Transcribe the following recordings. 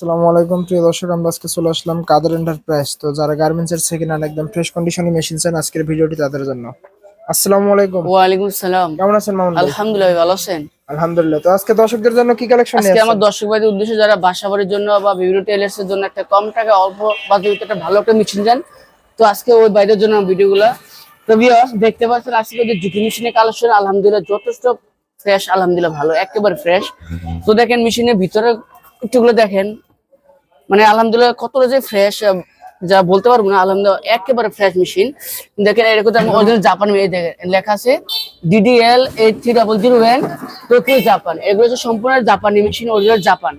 আসসালামু আলাইকুম প্রিয় দর্শক আমরা আজকে চলে আসলাম কাদের এন্টারপ্রাইজ তো যারা গার্মেন্টস এর সেকেন্ড হ্যান্ড একদম ফ্রেশ কন্ডিশনে মেশিন চান আজকের ভিডিওটি তাদের জন্য। আসসালামু আলাইকুম। ওয়ালাইকুম সালাম কেমন আছেন মামুন? আলহামদুলিল্লাহ ভালো আছেন? আলহামদুলিল্লাহ। তো আজকে দর্শকদের জন্য কি কালেকশন নিয়ে আজকে আমার দর্শক ভাইদের উদ্দেশ্যে যারা বাসা বাড়ির জন্য বা বিভিন্ন টেলার্স এর জন্য একটা কম টাকা অল্প বাজেটে একটা ভালো একটা মেশিন যান তো আজকে ওই বাইরের জন্য ভিডিওগুলো। তো ভিউয়ার্স দেখতে পাচ্ছেন আজকে যে জুকি মেশিনের কালেকশন আলহামদুলিল্লাহ যথেষ্ট ফ্রেশ আলহামদুলিল্লাহ ভালো একেবারে ফ্রেশ তো দেখেন মেশিনের ভিতরে একটুগুলো দেখেন মানে আলহামদুলিল্লাহ কতটা যে ফ্রেশ যা বলতে পারব না আলহামদুলিল্লাহ একেবারে ফ্রেশ মেশিন দেখেন এরকম আমি অরিজিনাল জাপান দেখেন লেখা আছে DDL eight three double zero one Tokyo Japan এগুলো হচ্ছে সম্পূর্ণ জাপানি মেশিন অরিজিনাল জাপান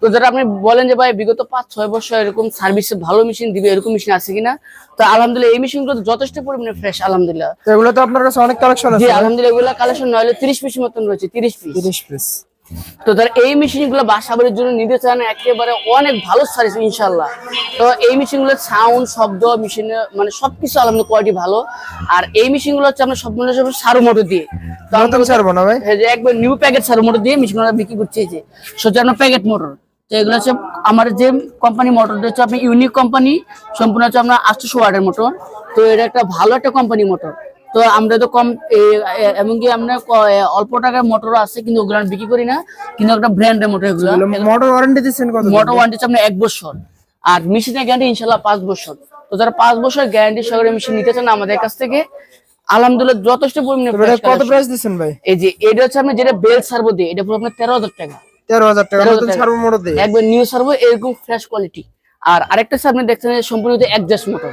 তো যারা আপনি বলেন যে ভাই বিগত পাঁচ ছয় বছর এরকম সার্ভিসে ভালো মেশিন দিবে এরকম মেশিন আছে কিনা? তো আলহামদুলিল্লাহ এই মেশিনগুলো যথেষ্ট পরিমাণে ফ্রেশ আলহামদুলিল্লাহ। এগুলো তো আপনার কাছে অনেক কালেকশন আছে আলহামদুলিল্লাহ এগুলো কালেকশন নইলে তিরিশ পিস মতন রয়েছে তিরিশ পিস 30 পিস তো তার এই মেশিনগুলো বাসা বাড়ির জন্য নিতে চান একেবারে অনেক ভালো সার্ভিস ইনশাল্লাহ তো এই মেশিনগুলোর সাউন্ড শব্দ মেশিনে মানে সবকিছু আলহামদুলিল্লাহ কোয়ালিটি ভালো। আর এই মেশিনগুলো হচ্ছে আমরা সব মিলে সারু মোটর দিয়ে। আমরা নতুন ছাড়বো না ভাই? এই যে একবার নিউ প্যাকেট সারু মোটর দিয়ে মেশিনগুলো বিক্রি করছে যে সোজানো প্যাকেট মোটর তো এগুলো হচ্ছে আমার যে কোম্পানি মোটরটা হচ্ছে আপনি ইউনিক কোম্পানি সম্পূর্ণ হচ্ছে আপনার আটশোশো ওয়ার্ডের মোটর তো এটা একটা ভালো একটা কোম্পানি মোটর তো আমরা তো কম এমনকি আমরা অল্প টাকার মোটর আছে কিন্তু ওগুলো বিক্রি করি না। কিন্তু একটা ব্র্যান্ডের মোটর এগুলো। মোটর ওয়ারেন্টি দিচ্ছেন কত মোটর ওয়ারেন্টি আপনার এক বছর। আর মেশিনের গ্যারান্টি ইনশাল্লাহ পাঁচ বছর। তো যারা পাঁচ বছর গ্যারান্টি সহকারে মেশিন নিতে চান আমাদের কাছ থেকে আলহামদুলিল্লাহ যথেষ্ট পরিমাণে এটা কত প্রাইস দিচ্ছেন ভাই? এই যে এটা হচ্ছে আপনি যেটা বেল সার্ভো দিয়ে এটা পুরো আপনার তেরো হাজার টাকা। 13000 টাকা নতুন টাকা। ছাড়বো মোটর দিয়ে। একবার নিউ সার্ভো এরকম ফ্রেশ কোয়ালিটি আর আরেকটা আপনি দেখছেন যে সম্পূর্ণ অ্যাডজাস্ট মোটর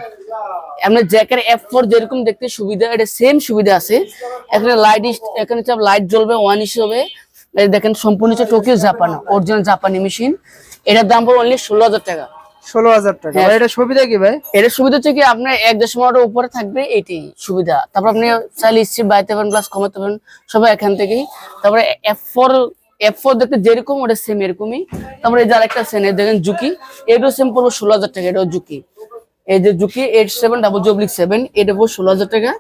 আপনার জ্যাকের এফ ফোর যেরকম দেখতে সুবিধা এটা সেম সুবিধা আছে। এখানে লাইট এখানে হচ্ছে লাইট জ্বলবে ওয়ান হিসেবে দেখেন সম্পূর্ণ হচ্ছে টোকিও জাপান অরিজিনাল জাপানি মেশিন এটার দাম পড়বে অনলি ষোলো হাজার টাকা। 16000 টাকা। হ্যাঁ। এটা সুবিধা কি ভাই? এটার সুবিধা হচ্ছে কি আপনার এক উপরে থাকবে এটি সুবিধা। তারপর আপনি চাইলে স্ট্রিপ বাড়াতে পারেন প্লাস কমাতে পারেন সবাই এখান থেকেই। তারপরে এফ ফোর এফ ফোর দেখতে যেরকম ওটা সেম এরকমই। তারপরে এই যে আরেকটা সেন দেখেন জুকি এটাও সেম পড়ব ষোলো হাজার টাকা এটাও জুকি এই যে জুকি এইট সেভেন ডাবল জবলিক সেভেন এটা পড়ব ষোলো হাজার টাকা।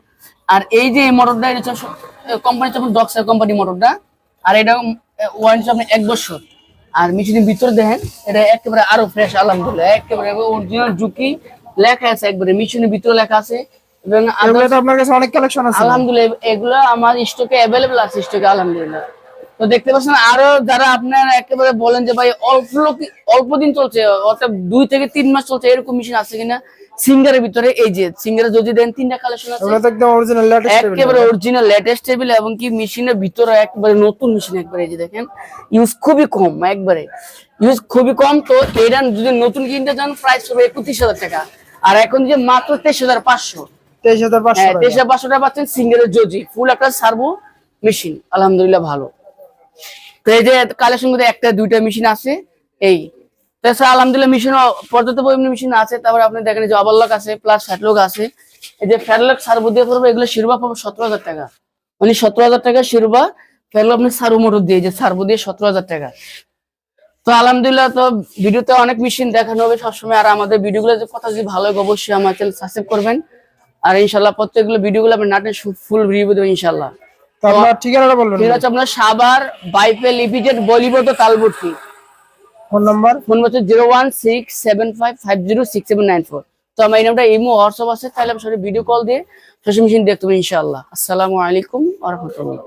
আর এই যে এই মোটরটা এটা হচ্ছে কোম্পানি হচ্ছে ডক্সার কোম্পানি মোটরটা আর এটা ওয়ারেন্টি আপনি এক বছর। আর মেশিনের ভিতরে দেখেন এটা একেবারে আরও ফ্রেশ আলহামদুলিল্লাহ। একেবারে অরিজিনাল জুকি লেখা আছে একবারে মেশিনের ভিতরে লেখা আছে। এবং আপনার কাছে অনেক কালেকশন আছে। আলহামদুলিল্লাহ এগুলো আমার স্টকে অ্যাভেলেবল আছে স্টকে আলহামদুলিল্লাহ। তো দেখতে পাচ্ছেন আরও যারা আপনার একেবারে বলেন যে ভাই অল্প অল্প দিন চলছে অর্থাৎ দুই থেকে তিন মাস চলছে এরকম মেশিন আছে কিনা সিঙ্গারের ভিতরে এই যে সিঙ্গারে যদি দেন তিনটা কালেকশন আছে। একদম অরিজিনাল লেটেস্ট টেবিল একেবারে অরিজিনাল লেটেস্ট টেবিল এবং কি মেশিনের ভিতরে একবারে নতুন মেশিন একবারে এই যে দেখেন ইউজ খুবই কম একবারে। ইউজ খুবই কম তো এটা যদি নতুন কিনতে চান প্রাইস হবে একত্রিশ হাজার টাকা। আর এখন যে মাত্র তেইশ হাজার পাঁচশো। 23500 হ্যাঁ টাকা। পাচ্ছেন সিঙ্গেলের জজি ফুল একটা সার্ভো মেশিন আলহামদুলিল্লাহ ভালো। তো এই যে কালেকশন মধ্যে একটা দুইটা মেশিন আছে এই তাছাড়া আলহামদুলিল্লাহ মেশিন পর্যাপ্ত পরিমাণে মেশিন আছে তারপরে আপনি দেখেন যে অবাল্লক আছে প্লাস ফ্যাটলক আছে। এই যে ফ্যাটলক সার্ভো দিয়ে পড়বে এগুলো শিরবা পাবো সতেরো হাজার টাকা। মানে সতেরো হাজার টাকা শিরবা ফ্যাটলক আপনি সার্ভো মোটর দিয়ে যে সার্ভো দিয়ে সতেরো হাজার টাকা। তো আলহামদুলিল্লাহ তো ভিডিওতে অনেক মেশিন দেখানো হবে সবসময় আর আমাদের ভিডিওগুলো যে কথা যদি ভালো লাগে অবশ্যই আমার চ্যানেল সাবস্ক্রাইব করবেন। আর ইনশাল্লাহ প্রত্যেকগুলো ভিডিওগুলো আপনি নাটের ফুল রিভিউ দেবেন ইনশাল্লাহ আপনার ঠিকানাটা বলবেন ঠিক আছে আপনার সাবার বাইপেল ইপিজেড বলিবত তালবর্তি ফোন নাম্বার? ফোন হচ্ছে zero one six seven five five zero six seven nine four. তো আমার এই নামটা ইমো, হোয়াটসঅ্যাপ আছে, তাহলে আমি সরাসরি ভিডিও কল দিয়ে সোশ্যাল মেশিন দেখতে হবে ইনশাআল্লাহ। আসসালামু আলাইকুম আ রহমতুল্লাহ।